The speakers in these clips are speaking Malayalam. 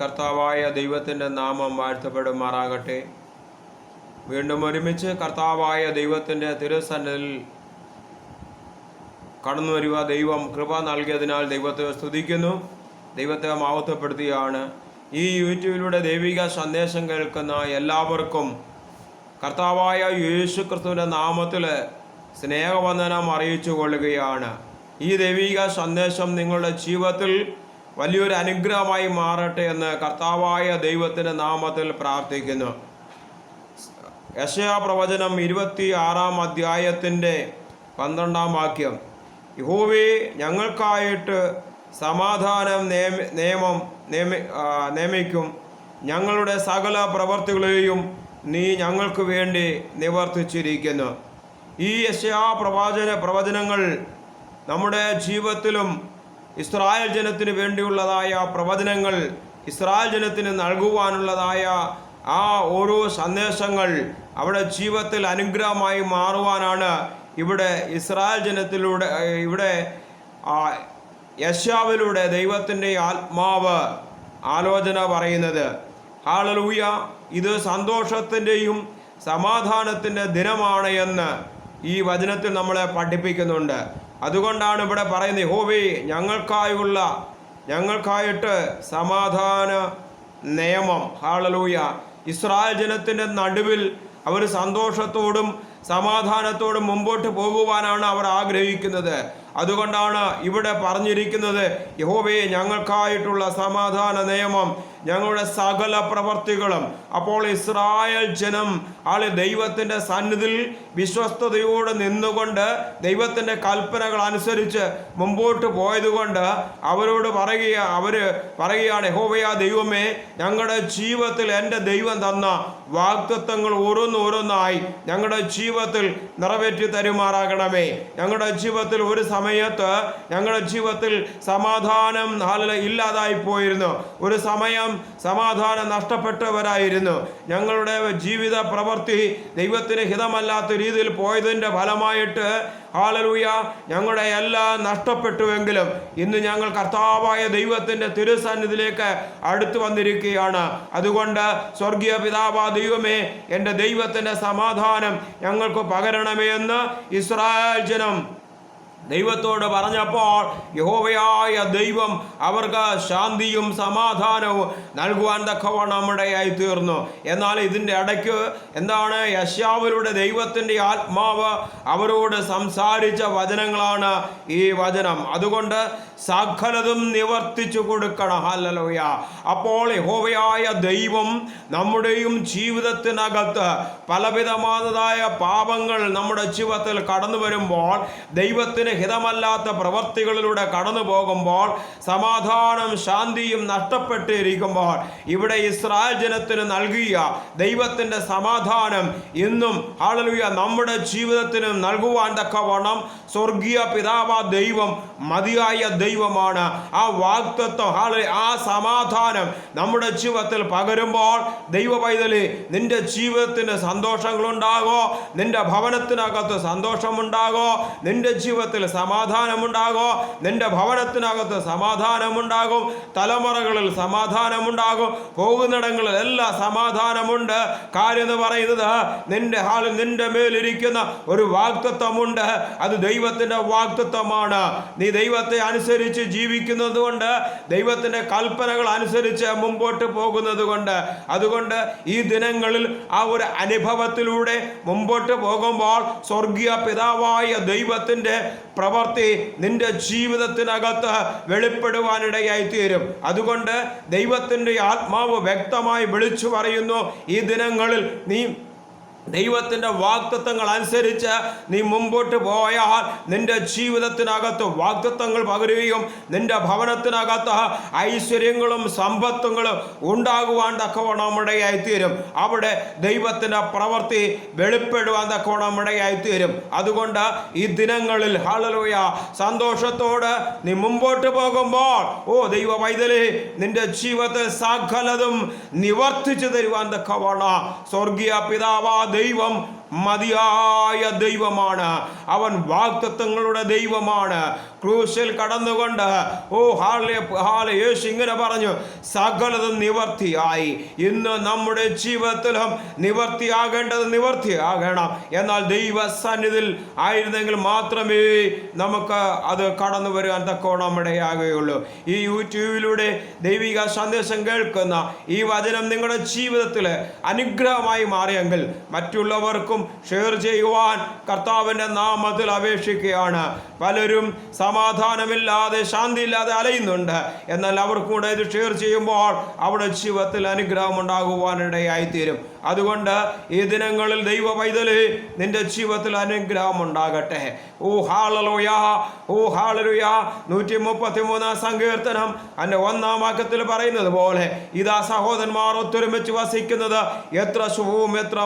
കർത്താവായ ദൈവത്തിന്റെ നാമം വാഴ്ത്തപ്പെടുമാറാകട്ടെ. വീണ്ടും ഒരുമിച്ച് കർത്താവായ ദൈവത്തിന്റെ തിരുസന്നിൽ കടന്നു വരിക ദൈവം കൃപ നൽകിയതിനാൽ ദൈവത്തെ സ്തുതിക്കുന്നു. ദൈവത്തെ മാവത്വപ്പെടുത്തുകയാണ് ഈ യൂട്യൂബിലൂടെ ദൈവിക സന്ദേശം കേൾക്കുന്ന എല്ലാവർക്കും കർത്താവായ യേശു ക്രിസ്തുവിന്റെ നാമത്തിൽ സ്നേഹവന്ദനം അറിയിച്ചു കൊള്ളുകയാണ് ഈ ദൈവിക സന്ദേശം നിങ്ങളുടെ ജീവിതത്തിൽ വലിയൊരു അനുഗ്രഹമായി മാറട്ടെ എന്ന് കർത്താവായ ദൈവത്തിന്റെ നാമത്തിൽ പ്രാർത്ഥിക്കുന്നു. യശയാ പ്രവചനം ഇരുപത്തി ആറാം അധ്യായത്തിന്റെ പന്ത്രണ്ടാം വാക്യം. യഹോവേ ഞങ്ങൾക്കായിട്ട് സമാധാനം നിയമ നിയമം നിയമി നിയമിക്കും. ഞങ്ങളുടെ സകല പ്രവർത്തികളെയും നീ ഞങ്ങൾക്ക് വേണ്ടി നിവർത്തിച്ചിരിക്കുന്നു. ഈ യശയാ പ്രവാചന പ്രവചനങ്ങൾ നമ്മുടെ ജീവിതത്തിലും ഇസ്രായേൽ ജനത്തിന് വേണ്ടിയുള്ളതായ പ്രവചനങ്ങൾ ഇസ്രായേൽ ജനത്തിന് നൽകുവാനുള്ളതായ ആ ഓരോ സന്ദേശങ്ങൾ അവിടെ ജീവിതത്തിൽ അനുഗ്രഹമായി മാറുവാനാണ് ഇവിടെ ഇസ്രായേൽ ജനത്തിലൂടെ ഇവിടെ യശാവിലൂടെ ദൈവത്തിന്റെ ആത്മാവ് ആലോചന പറയുന്നത്. ഹാളലൂയ ഇത് സന്തോഷത്തിന്റെയും സമാധാനത്തിന്റെ ദിനമാണ് എന്ന് ഈ വചനത്തിൽ നമ്മളെ പഠിപ്പിക്കുന്നുണ്ട്. അതുകൊണ്ടാണ് ഇവിടെ പറയുന്നത് യഹോവേ ഞങ്ങൾക്കായുള്ള ഞങ്ങൾക്കായിട്ട് സമാധാന നിയമം. ഹാളലൂയ ഇസ്രായേൽ ജനത്തിന്റെ നടുവിൽ അവർ സന്തോഷത്തോടും സമാധാനത്തോടും മുമ്പോട്ട് പോകുവാനാണ് അവർ ആഗ്രഹിക്കുന്നത്. അതുകൊണ്ടാണ് ഇവിടെ പറഞ്ഞിരിക്കുന്നത് യഹോവേ ഞങ്ങൾക്കായിട്ടുള്ള സമാധാന നിയമം ഞങ്ങളുടെ സകല പ്രവർത്തികളും. അപ്പോൾ ഇസ്രായേൽ ജനം ആൾ ദൈവത്തിന്റെ സന്നിധിയിൽ വിശ്വസ്തയോടെ നിന്നുകൊണ്ട് ദൈവത്തിന്റെ കൽപ്പനകൾ അനുസരിച്ച് മുമ്പോട്ട് പോയതുകൊണ്ട് അവരോട് പറയുക അവർ പറയുകയാണ് യഹോവയാ ദൈവമേ ഞങ്ങളുടെ ജീവിതത്തിൽ എന്റെ ദൈവം തന്ന വാഗ്ദത്വങ്ങൾ ഓരോന്നോരോന്നായി ഞങ്ങളുടെ ജീവിതത്തിൽ നിറവേറ്റി തരുമാറാകണമേ. ഞങ്ങളുടെ ജീവിതത്തിൽ ഒരു സമയത്ത് ഞങ്ങളുടെ ജീവിതത്തിൽ സമാധാനം ഇല്ലാതായി പോയിരുന്നു. ഒരു സമയം സമാധാനം നഷ്ടപ്പെട്ടവരായിരുന്നു. ഞങ്ങളുടെ ജീവിത പ്രവൃത്തി ദൈവത്തിന് ഹിതമല്ലാത്ത രീതിയിൽ പോയതിന്റെ ഫലമായിട്ട് ഹാലലൂയ ഞങ്ങളുടെ എല്ലാം നഷ്ടപ്പെട്ടുവെങ്കിലും ഇന്ന് ഞങ്ങൾ കർത്താവായ ദൈവത്തിന്റെ തിരുസന്നിധിയിലേക്ക് അടുത്തു വന്നിരിക്കുകയാണ്. അതുകൊണ്ട് സ്വർഗീയ പിതാവാ ദൈവമേ എന്റെ ദൈവത്തിന്റെ സമാധാനം ഞങ്ങൾക്ക് പകരണമേ എന്ന് ഇസ്രായേൽ ജനം ദൈവത്തോട് പറഞ്ഞപ്പോൾ യഹോവയായ ദൈവം അവർക്ക് ശാന്തിയും സമാധാനവും നൽകുവാൻ തക്കവണ്ണം ഇടയായി തീർന്നു. എന്നാൽ ഇതിന്റെ ഇടയ്ക്ക് എന്താണ്? യശാവരുടെ ദൈവത്തിന്റെ ആത്മാവ് അവരോട് സംസാരിച്ച വചനങ്ങളാണ് ഈ വചനം. അതുകൊണ്ട് സകലതും നിവർത്തിച്ചു കൊടുക്കണം. ഹല്ലലോയ. അപ്പോൾ യഹോവയായ ദൈവം നമ്മുടെയും ജീവിതത്തിനകത്ത് പലവിധമായതായ പാപങ്ങൾ നമ്മുടെ ജീവിതത്തിൽ കടന്നു വരുമ്പോൾ ദൈവത്തിന് ഹിതമല്ലാത്ത പ്രവൃത്തികളിലൂടെ കടന്നു പോകുമ്പോൾ സമാധാനം ശാന്തിയും നഷ്ടപ്പെട്ടിരിക്കുമ്പോൾ ഇവിടെ ഇസ്രായേൽ ജനത്തിന് നൽകിയ ദൈവത്തിന്റെ സമാധാനം ഇന്നും ഹാളലുയ നമ്മുടെ ജീവിതത്തിനും നൽകുവാൻ തക്കവണ്ണം സ്വർഗീയ പിതാവ ദൈവം മതിയായ ദൈവമാണ്. ആ വാക്തത്വം ഹാള ആ സമാധാനം നമ്മുടെ ജീവിതത്തിൽ പകരുമ്പോൾ ദൈവ പൈതലി നിന്റെ ജീവിതത്തിന് സന്തോഷങ്ങളുണ്ടാകോ നിന്റെ ഭവനത്തിനകത്ത് സന്തോഷമുണ്ടാകോ നിന്റെ ജീവിതത്തിൽ സമാധാനമുണ്ടാകോ? നിന്റെ ഭവനത്തിനകത്ത് സമാധാനമുണ്ടാകും. തലമുറകളിൽ സമാധാനമുണ്ടാകും. പോകുന്നിടങ്ങളിൽ എല്ലാം സമാധാനമുണ്ട്. കാര്യം എന്ന് പറയുന്നത് നിന്റെ ഹാളിൽ നിന്റെ മേലിരിക്കുന്ന ഒരു വാക്തത്വമുണ്ട് അത് ദൈവത്തിന്റെ വാക്തത്വമാണ് നീ ദൈവത്തെ അനുസരിച്ച് ജീവിക്കുന്നത് കൊണ്ട് ദൈവത്തിന്റെ കൽപ്പനകൾ അനുസരിച്ച് മുമ്പോട്ട് പോകുന്നത് കൊണ്ട് അതുകൊണ്ട് ഈ ദിനങ്ങളിൽ ആ ഒരു അനുഭവത്തിലൂടെ മുമ്പോട്ട് പോകുമ്പോൾ സ്വർഗീയ പിതാവായ ദൈവത്തിന്റെ പ്രവൃത്തി നിന്റെ ജീവിതത്തിനകത്ത് വെളിപ്പെടുവാനിടയായി തീരും അതുകൊണ്ട് ദൈവത്തിന്റെ ആത്മാവ് വ്യക്തമായി വിളിച്ചു പറയുന്നു ഈ ദിനങ്ങളിൽ നീ ദൈവത്തിന്റെ വാക്തത്വങ്ങൾ അനുസരിച്ച് നീ മുമ്പോട്ട് പോയാൽ നിന്റെ ജീവിതത്തിനകത്ത് വാക്തത്വങ്ങൾ പകരുകയും നിന്റെ ഭവനത്തിനകത്ത് ഐശ്വര്യങ്ങളും സമ്പത്തുകളും ഉണ്ടാകുവാൻ തക്കവണമിടയായിത്തീരും അവിടെ ദൈവത്തിന്റെ പ്രവൃത്തി വെളിപ്പെടുവാൻ തക്കവണമിടയായിത്തീരും അതുകൊണ്ട് ഈ ദിനങ്ങളിൽ ഹളലോയ സന്തോഷത്തോട് നീ മുമ്പോട്ട് പോകുമ്പോൾ ഓ ദൈവ വൈതലി നിന്റെ ജീവിതത്തെ സകലതും നിവർത്തിച്ചു തരുവാൻ തക്കവണ സ്വർഗീയ പിതാവാ ദൈവം മതിയായ ദൈവമാണ്. അവൻ വാക്തത്വങ്ങളുടെ ദൈവമാണ്. ക്രൂശിൽ കടന്നുകൊണ്ട് ഓ ഹാളെ ഹാളെ യേശു ഇങ്ങനെ പറഞ്ഞു സകലതും നിവർത്തിയായി. ഇന്ന് നമ്മുടെ ജീവിതത്തിലും നിവർത്തിയാകേണ്ടത് നിവർത്തിയാകണം. എന്നാൽ ദൈവ സന്നിധിയിൽ ആയിരുന്നെങ്കിൽ മാത്രമേ നമുക്ക് അത് കടന്നു വരുവാൻ തക്കോണം ഇടയാകുകയുള്ളൂ. ഈ യൂട്യൂബിലൂടെ ദൈവിക സന്ദേശം കേൾക്കുന്ന ഈ വചനം നിങ്ങളുടെ ജീവിതത്തിൽ അനുഗ്രഹമായി മാറിയെങ്കിൽ മറ്റുള്ളവർക്കും ഷെയർ ചെയ്യുവാൻ കർത്താവിന്റെ നാമത്തിൽ അപേക്ഷിക്കുകയാണ്. പലരും സമാധാനമില്ലാതെ ശാന്തിയില്ലാതെ അലയുന്നുണ്ട്. എന്നാൽ അവർക്കും കൂടെ ഇത് ഷെയർ ചെയ്യുമ്പോൾ അവിടെ ജീവിതത്തിൽ അനുഗ്രഹം ഉണ്ടാകുവാനിടയായിത്തീരും. അതുകൊണ്ട് ഈ ദിനങ്ങളിൽ ദൈവ പൈതൽ നിന്റെ ജീവിതത്തിൽ അനുഗ്രഹം ഉണ്ടാകട്ടെ. ഓ ഹാളലുയ ഓ ഹാളലുയ നൂറ്റി മുപ്പത്തി മൂന്നാം സങ്കീർത്തനം എന്റെ ഒന്നാം വാക്യത്തിൽ പറയുന്നത് പോലെ ഇതാ സഹോദരന്മാർ ഒത്തൊരുമിച്ച് വസിക്കുന്നത് എത്ര ശുഭവും എത്ര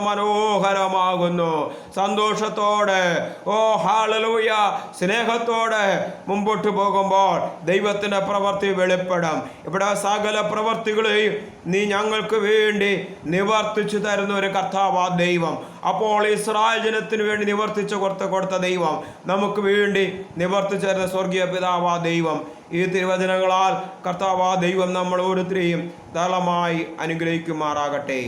മനോഹരമാകുന്നു സന്തോഷത്തോടെ ഓ ഹാളലൂയ സ്നേഹത്തോടെ മുമ്പോട്ട് പോകുമ്പോൾ ദൈവത്തിന്റെ പ്രവൃത്തി വെളിപ്പെടും. ഇവിടെ സകല പ്രവൃത്തികളെയും നീ ഞങ്ങൾക്ക് വേണ്ടി നിവർത്തിച്ചു തരുന്ന ഒരു കർത്താവാ ദൈവം. അപ്പോൾ ഇസ്രായേൽ ജനത്തിന് വേണ്ടി നിവർത്തിച്ചു കൊടുത്ത കൊടുത്ത ദൈവം നമുക്ക് വേണ്ടി നിവർത്തിച്ചു തരുന്ന സ്വർഗീയ പിതാവാ ദൈവം. ഈ തിരുവചനങ്ങളാൽ കർത്താവാ ദൈവം നമ്മൾ ഓരോരുത്തരെയും ധാരാളമായി അനുഗ്രഹിക്കുമാറാകട്ടെ.